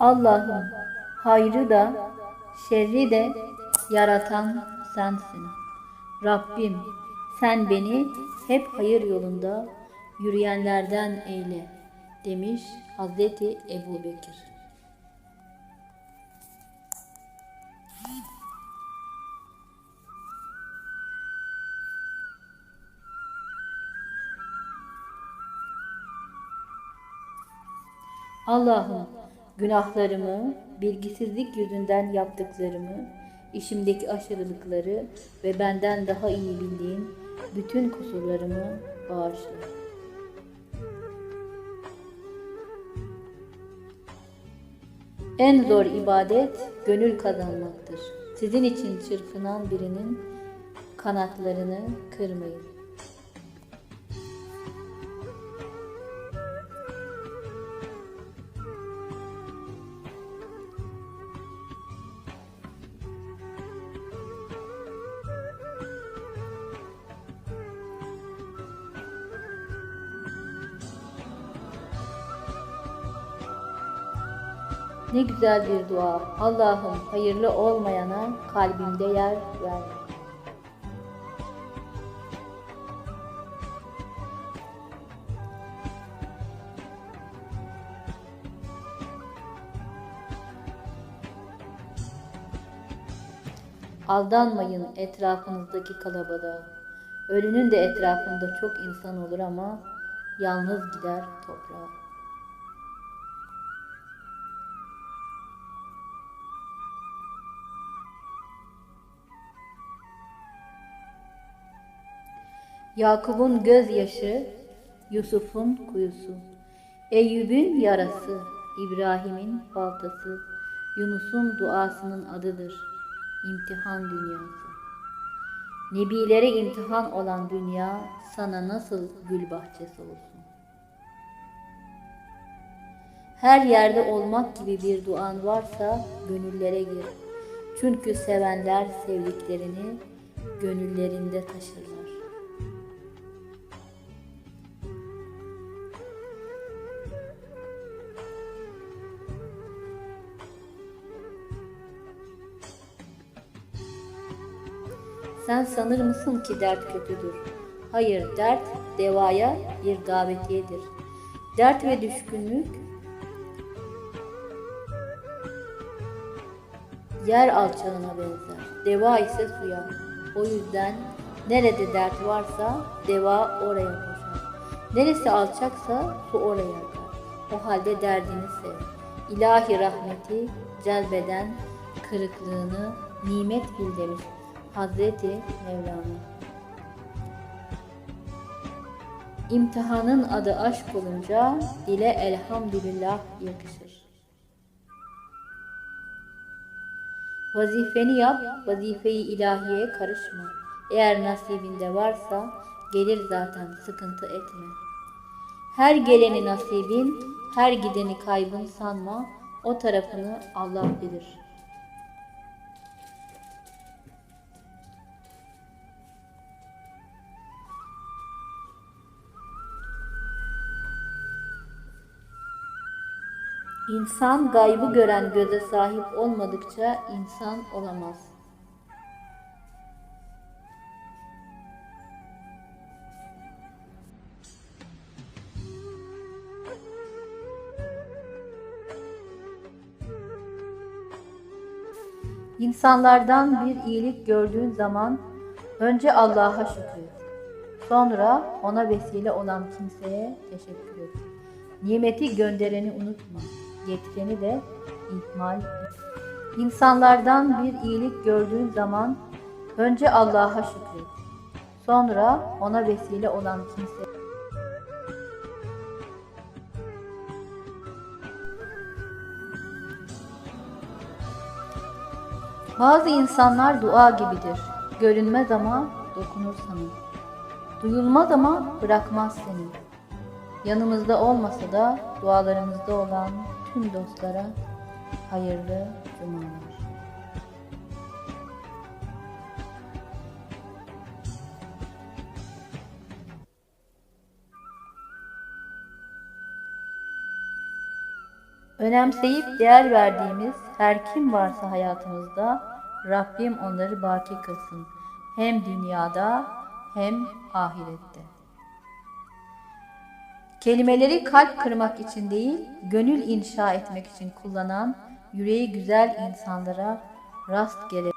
Allah'ım hayrı da şerri de yaratan sensin. Rabbim sen beni hep hayır yolunda yürüyenlerden eyle demiş Hazreti Ebu Bekir. Allah'ım günahlarımı, bilgisizlik yüzünden yaptıklarımı, işimdeki aşırılıkları ve benden daha iyi bildiğin bütün kusurlarımı bağışla. En zor ibadet gönül kazanmaktır. Sizin için çırpınan birinin kanatlarını kırmayın. Ne güzel bir dua. Allah'ım hayırlı olmayana kalbimde yer verme. Aldanmayın etrafınızdaki kalabalığa. Ölünün de etrafında çok insan olur ama yalnız gider toprağa. Yakup'un gözyaşı, Yusuf'un kuyusu, Eyüp'ün yarası, İbrahim'in baltası, Yunus'un duasının adıdır. İmtihan dünyası. Nebilere imtihan olan dünya sana nasıl gül bahçesi olsun? Her yerde olmak gibi bir duan varsa gönüllere gir. Çünkü sevenler sevdiklerini gönüllerinde taşırlar. Sen sanır mısın ki dert kötüdür? Hayır, dert devaya bir davetiyedir. Dert ve düşkünlük yer alçağına benzer. Deva ise suya. O yüzden nerede dert varsa deva oraya koşar. Neresi alçaksa su oraya akar. O halde derdini sev. İlahi rahmeti celbeden kırıklığını nimet bil Hazreti Mevlana. İmtihanın adı aşk olunca dile elhamdülillah yakışır. Vazifeni yap, vazifeyi ilahiye karışma. Eğer nasibinde varsa gelir zaten sıkıntı etme. Her geleni nasibin, her gideni kaybın sanma, o tarafını Allah bilir.'' İnsan gaybı gören göze sahip olmadıkça insan olamaz. İnsanlardan bir iyilik gördüğün zaman önce Allah'a şükret. Sonra ona vesile olan kimseye teşekkür et. Nimeti göndereni unutma yetkeni de ihmal. İnsanlardan bir iyilik gördüğün zaman önce Allah'a şükret. Sonra ona vesile olan kimse Bazı insanlar dua gibidir. Görünmez ama dokunur sana. Duyulmaz ama bırakmaz seni. Yanımızda olmasa da dualarımızda olan tüm dostlara hayırlı cumalar. Önemseyip değer verdiğimiz her kim varsa hayatımızda Rabbim onları baki kılsın. Hem dünyada hem ahirette. Kelimeleri kalp kırmak için değil, gönül inşa etmek için kullanan yüreği güzel insanlara rastgele